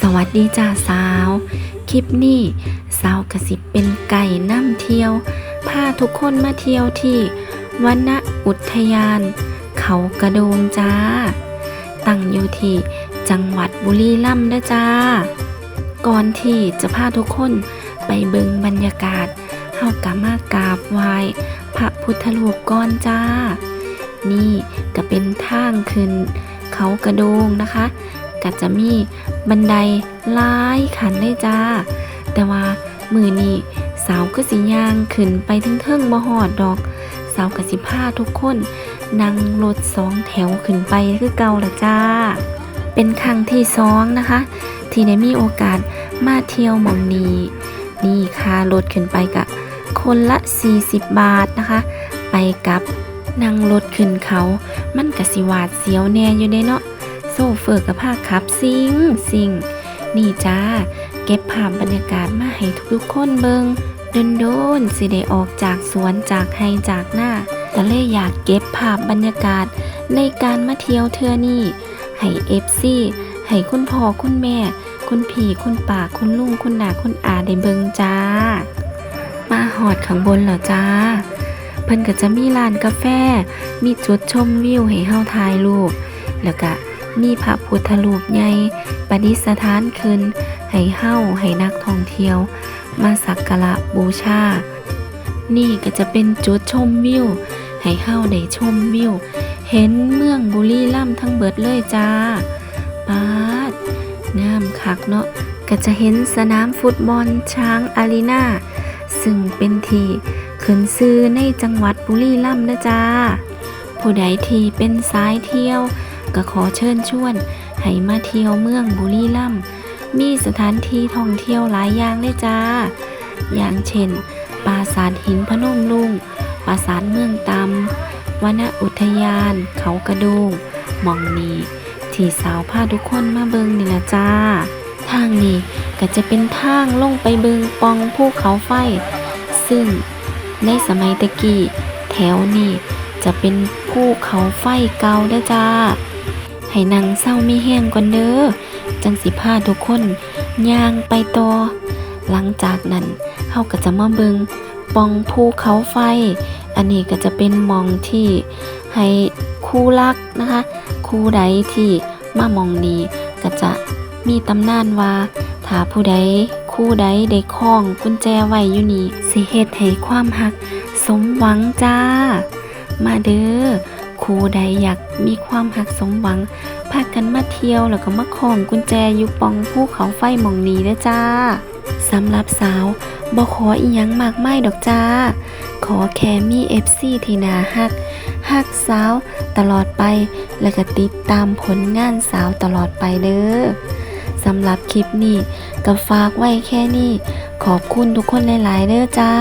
สวัสดีจ้าสาว คลิปนี้สาวกระสิบเป็นไก่น้ำเที่ยวพาทุกคนมาเที่ยวที่วันอุทยาน เขากระโดงจ้า ตั้งอยู่ที่จังหวัดบุรีรัมย์นะจ้า ก่อนที่จะพาทุกคนไปเบิงบรรยากาศเฮากะมากราบไหว้พระพุทธรูปก่อนจ้า นี่ก็เป็นทางขึ้น เขากระโดงนะคะก็จะมี บันไดหลายขันเลยจ้า แต่ว่ามือนี้สาวก็สิย่างขึ้นไปถึงเทิงบ่หอดดอก สาวกสิพาทุกคนนั่งรถสองแถวขึ้นไปคือเก่าละจ้า เป็นครั้งที่สองนะคะ ที่ได้มีโอกาสมาเที่ยวหมองนี้ นี่ค่ารถขึ้นไปกะคนละ 40 บาทนะคะ ไปกับนั่งรถขึ้นเขา มันกะสิวาดเสียวแน่อยู่เด้เนาะ โซเฟอร์กับภาคขับซิงซิงนี่จ้า เก็บภาพบรรยากาศมาให้ทุกๆคนเบิงโดนโดนๆสิได้ออกจากสวนจากไฮจากหน้าก็เลยอยากเก็บภาพบรรยากาศในการมาเที่ยวเทือนี่ให้เอฟซีให้คุณพ่อคุณแม่ คุณพี่คุณป่าคุณลุงคุณนาคุณอาได้เบิงจ้า มาหอดข้างบนเหรอจ้า เพิ่นก็จะมีร้านกาแฟ มีจุดชมวิวให้เฮาถ่ายรูปแล้วก็ มีพระพุทธรูปใหญ่ประดิษฐานขึ้น ให้เฮาให้นักท่องเที่ยว มาสักการะบูชา นี่ก็จะเป็นจุดชมวิว ให้เฮาได้ชมวิว เห็นเมืองบุรีรัมย์ทั้งเบิดเลยจ้าปาดงามคักเนาะก็จะเห็นสนามฟุตบอลช้างอารีนาซึ่งเป็นที่ขึ้นซื้อในจังหวัดบุรีรัมย์นะจ้าผู้ใดที่เป็นสายเที่ยว ก็ขอเชิญชวน ให้มาเที่ยวเมืองบุรีรัมย์มีสถานที่ท่องเที่ยวหลายอย่างเลยจ้า อย่างเช่น ปราสาทหินพนมลุง ปราสาทเมืองตำวนอุทยาน เขากระโดงมองนีที่สาวพาทุกคนมาเบิงนี่ละจ้า ทางนี้ก็จะเป็นทางลงไปเบิงปองภูเขาไฟ ซึ่งในสมัยตะกี้แถวนี้จะเป็นภูเขาไฟเก่าด้จ้า ให้นางเศร้ามีแห้งก่อนเด้อจังสิพาทุกคนย่างไปต่อหลังจากนั้นเฮาก็จะมาเบิงปองภูเขาไฟ อันนี้ก็จะเป็นมองที่ให้คู่รักนะคะ คู่ใดที่มามองนี้ก็จะมีตำนานว่าถ้าผู้ใดคู่ใดได้คล้องกุญแจไว้อยู่นี่สิเฮ็ดให้ความหัก สมหวังจ้า มาเด้อ คู่ใดอยากมีความหักสมหวัง พากันมาเที่ยวแล้วก็มาของกุญแจอยู่ปองภูเขาไฟหมองนี้เด้อจ้าสำหรับสาวบ่ขออีหยังมากไมายดอกจ้า ขอแค่มี FC ที่นาฮักฮักสาวตลอดไป แล้วก็ติดตามผลงานสาวตลอดไปเด้อสำหรับคลิปนี้ก็ฝากไว้แค่นี้ ขอบคุณทุกคนหลาย ๆเด้อจ้า